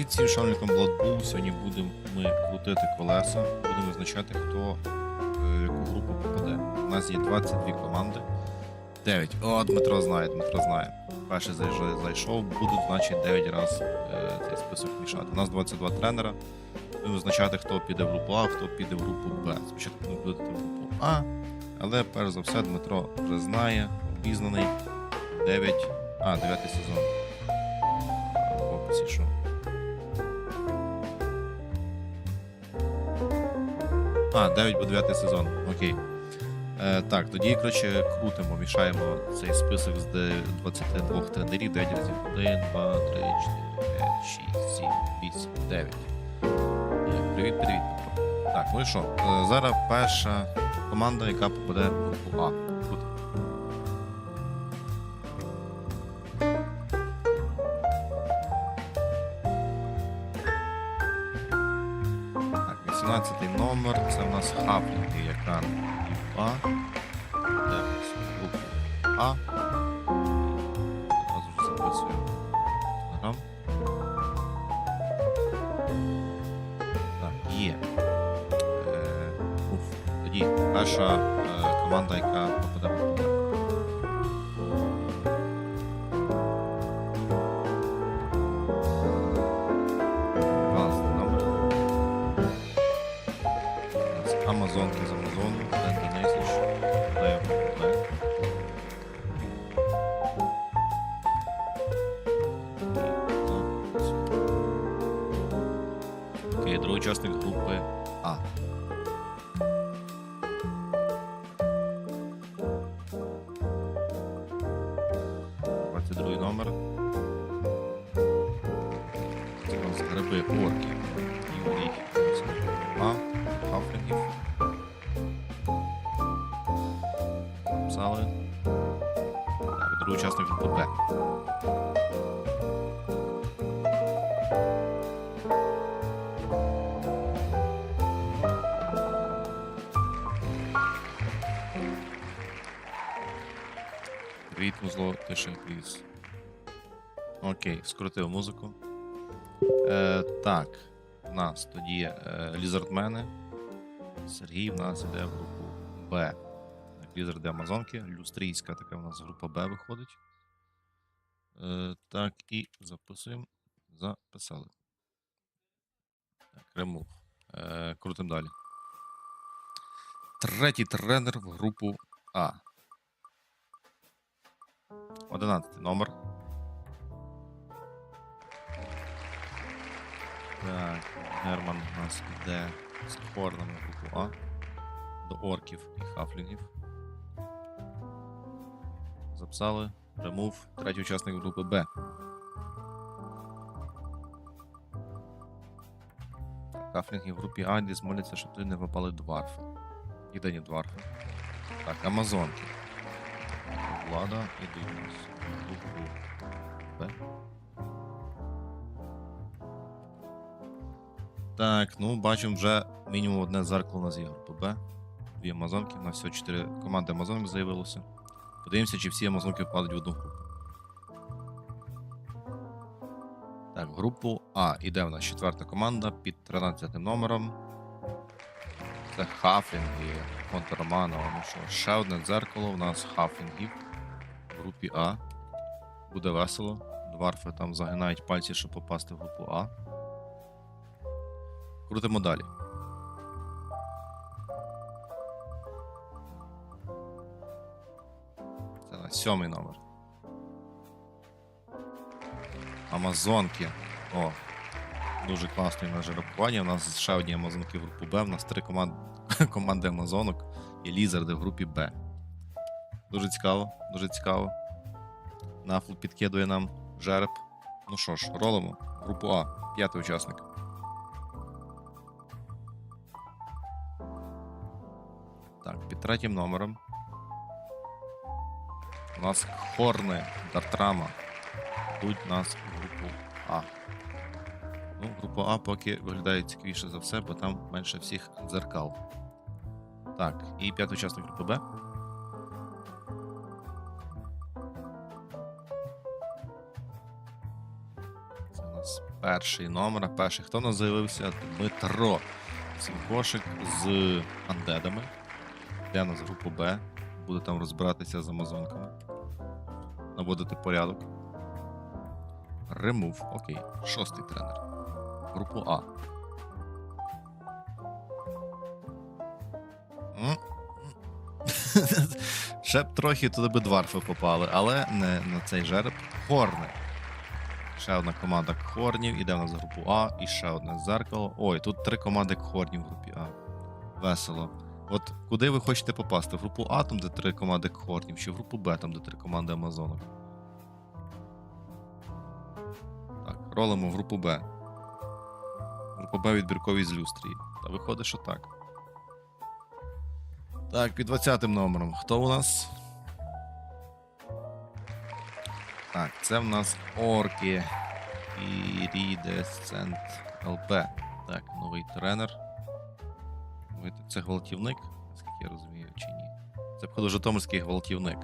привіт всім шановникам Blood Сьогодні будемо ми крутити колеса, будемо визначати, хто е, в яку групу попаде. У нас є 22 команди. 9. О, Дмитро знає, Дмитро знає. Перший зайшов, будуть, значить, 9 разів е, цей список мішати. У нас 22 тренера. Будемо визначати, хто піде в групу А, хто піде в групу Б. Спочатку ви будете в групу А, але перш за все Дмитро вже знає, обізнаний. 9. А, 9 сезон. В описі що. А, 9 по 9 сезон. Окей. Е, так, тоді, коротше, крутимо, мішаємо цей список з 22 тренерів, 9 разів. 1, 2, 3, 4, 5, 6, 7, 8, 9. Є, Привіт, привіт. Петро. Так, ну і що? Е, зараз перша команда, яка попаде в А. яка А. Де Букву А. Одразу записуємо телеграм. Так, є. Е, уф. Тоді перша е, команда, яка попаде Нас Амазонки з Амазону, Ден Денисич, Лев, Лев. Окей, другий учасник групи А. Другий номер. Юрій. А. Б. Привіт, музло, тише, пліз. Окей, скрутив музику. Е, так, у нас тоді е, лізардмени. Сергій в нас іде в групу Б. Лізарди Амазонки, люстрійська така у нас група Б виходить. Е, так, і записуємо. Записали. Так, ремов. Е, крутим далі. Третій тренер в групу А. 11 номер. Так, Герман у нас йде з хорнами в групу А. До орків і хафлінгів. Записали. Ремув. Третій учасник групи Б. Хафлінги в групі А, де змоляться, щоб туди не попали дварфи. Єдині дварфи. Так, Амазонки. Влада нас в групу Б. Так, ну бачимо вже мінімум одне зеркало у нас є група Б. Дві Амазонки. У нас всього чотири команди Амазонок з'явилося. Подивимося, чи всі Амазонки впадуть в одну групу. Так, групу А іде в нас четверта команда під 13 номером. Це Хафлінги конtra Романова. Ну що, ще одне дзеркало у нас Хафлінгів в групі А. Буде весело. Дварфи там загинають пальці, щоб попасти в групу А. Крутимо далі. Сьомий номер. Амазонки. О, дуже класне на жеребкування. У нас ще одні Амазонки в групу Б. У нас три команд... команди Амазонок і лізарди в групі Б. Дуже цікаво, дуже цікаво. Нафл підкидує нам жереб. Ну що ж, ролимо. Групу А, п'ятий учасник. Так, під третім номером. У нас хорни Дартрама. Йдуть нас в групу А. Ну, група А поки виглядає цікавіше за все, бо там менше всіх дзеркал. Так, і п'ятий учасник групи Б. Це у нас перший номер, а перший. Хто нас з'явився? Дмитро. Це з андедами. Йде нас групу Б. Буде там розбиратися з амазонками. Наводити порядок. Ремув. Окей. Шостий тренер. Групу А. Ще б трохи туди би дварфи попали, але не на цей жереб. Хорни. Ще одна команда Хорнів, іде в нас в групу А, і ще одне зеркало. Ой, тут три команди Хорнів в групі А. Весело. От куди ви хочете попасти? В групу А, там, де три команди Хорнів, чи в групу Б, там, де три команди Амазонок? Так, ролимо в групу Б. Група Б відбіркові з люстрії. Та виходить, що так. Так, під 20 номером. Хто у нас? Так, це в нас орки. І Рідесцент ЛП. Так, новий тренер. Це гвалтівник, наскільки я розумію, чи ні? Це походу Житомирський гвалтівник.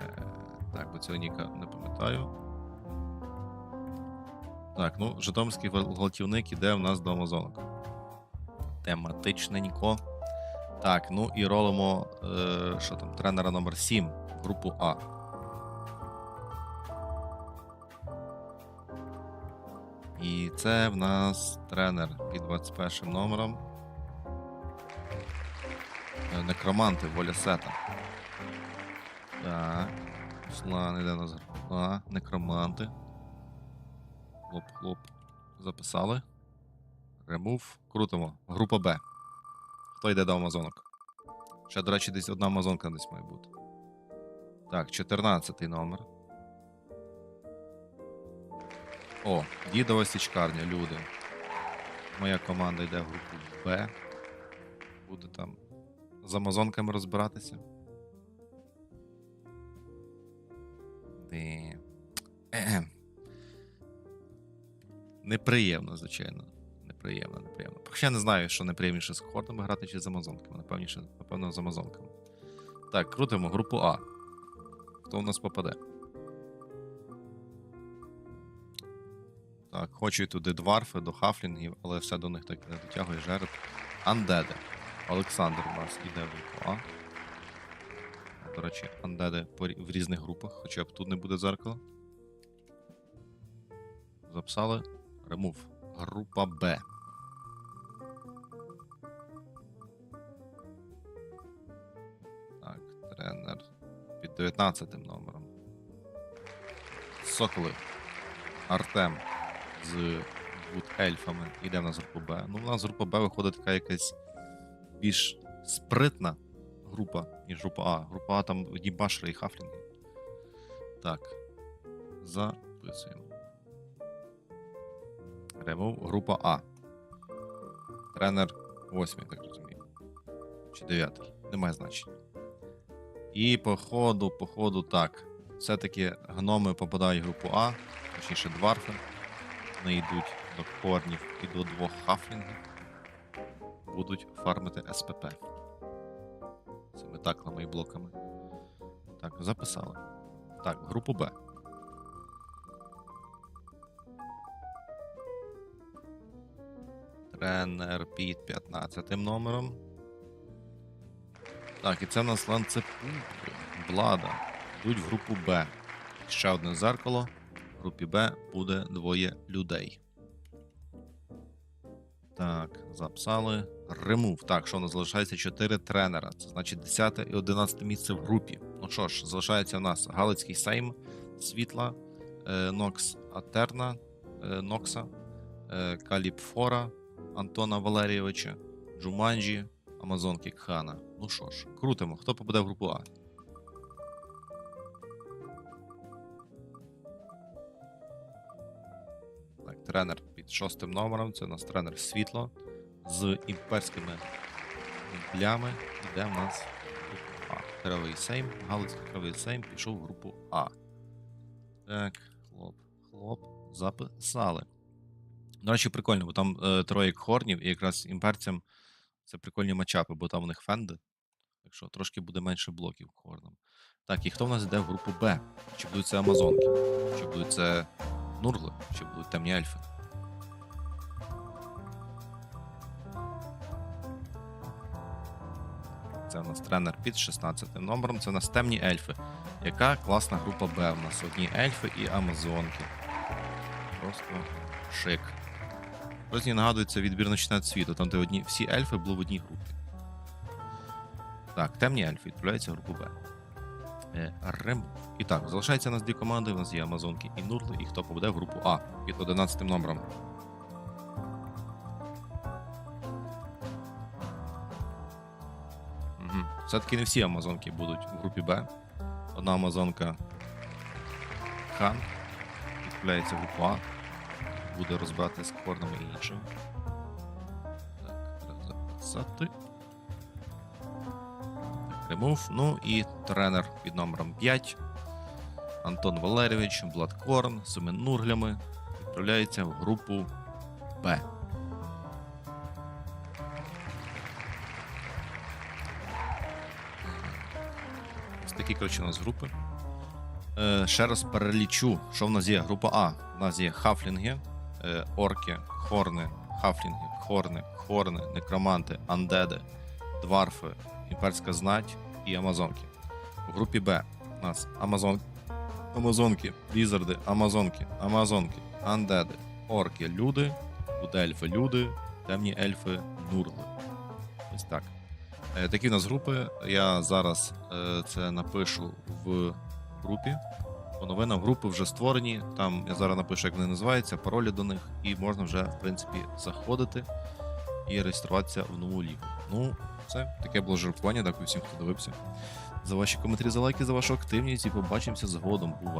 Е, так, бо цього ніка не пам'ятаю. Так, ну, Житомирський гвалтівник іде в нас до Амазонок. Тематичненько. Так, ну і ролимо, е, що там, тренера номер 7 групу А. І це в нас тренер під 21 номером. Е, Некроманти, воля сета. Так. Руслан іде на А, некроманти. Хлоп-хлоп. Записали. Ремув. Крутимо. Група Б. Хто йде до Амазонок? Ще, до речі, десь одна Амазонка десь має бути. Так, 14 номер. О, дідова січкарня, люди. Моя команда йде в групу Б. Буде там з Амазонками розбиратися. Де. Неприємно, звичайно. Неприємно, неприємно. Хоча не знаю, що неприємніше з хордами грати чи з Амазонками. Напевніше, напевно, з Амазонками. Так, крутимо групу А. Хто у нас попаде? Так, хочу туди дварфи, до хафлінгів, але все до них так не дотягує жереб. Андеди. Олександр у нас іде в групу А. До речі, андеди в різних групах, хоча б тут не буде зеркала. Записали. Ремув. Група Б. Так, тренер під 19 номером. Соколи. Артем з Вуд Ельфами. Іде в нас група Б. Ну, у нас група Б виходить така якась більш спритна група, ніж група А. Група А там одні башери і хафлінги. Так. Записуємо. Ремов група А. Тренер 8, так розумію. Чи 9. Немає значення. І по ходу, по ходу так. Все-таки гноми попадають в групу А, точніше дварфи. Вони йдуть до корнів і до двох хафлінгів. Будуть фармити СПП. Цими таклами і блоками. Так, записали. Так, групу Б. Тренер під 15 номером. Так, і це в нас ланцепупи, Блада. Йдуть в групу Б. Ще одне зеркало. В групі Б буде двоє людей. Так, записали. Ремув. Так, що у нас залишається 4 тренера. Це значить 10 і 11 місце в групі. Ну що ж, залишається у нас Галицький Сейм, Світла, е, Нокс Атерна, е, Нокса, е, Каліб Антона Валерійовича, Джуманджі, Амазонки Кхана. Ну що ж, крутимо. Хто попаде в групу А? Тренер під шостим номером. Це у нас тренер світло з імперськими блями. Іде в нас група А. Кривий Сейм. Галицький Кривий Сейм пішов в групу А. Так, хлоп, хлоп. Записали. До речі, прикольно, бо там е, троє хорнів, і якраз імперцям це прикольні матчапи, бо там у них фенди. Так що трошки буде менше блоків хорнам. Так, і хто в нас йде в групу Б? Чи будуть це Амазонки? Чи будуть це нургли, чи будуть темні ельфи. Це у нас тренер під 16 номером. Це у нас темні ельфи. Яка класна група Б? У нас одні ельфи і амазонки. Просто шик. Ось мені нагадується відбір на світу, там де одні, всі ельфи були в одній групі. Так, темні ельфи відправляються в групу Б. Е, Рем. І так, залишається у нас дві команди. У нас є Амазонки і Нурли, і хто попаде в групу А під 11 номером. Все-таки не всі Амазонки будуть в групі Б. Одна Амазонка Хан відправляється в групу А. Буде розбирати з корнами і іншим. Так, записати. Ремов. Ну і тренер під номером 5. Антон Валерійович, Бладкорн цими нурглями відправляється в групу Б. такі, коротше, у нас групи. Е, ще раз перелічу, що в нас є. Група А. У нас є хафлінги, е, орки, хорни, хафлінги, хорни, хорни, некроманти, андеди, дварфи, імперська знать і амазонки. У групі Б у нас амазон... амазонки, візарди, амазонки, амазонки, андеди, орки, люди, буде ельфи, люди, темні ельфи, нурли. Ось так. Е, Такі в нас групи. Я зараз е, це напишу в групі. По новинам групи вже створені. Там я зараз напишу, як вони називаються, паролі до них, і можна вже, в принципі, заходити і реєструватися в нову лігу. Ну, це таке було жеребкування. Дякую всім, хто дивився. За ваші коментарі, за лайки, за вашу активність і побачимося згодом. Бувай!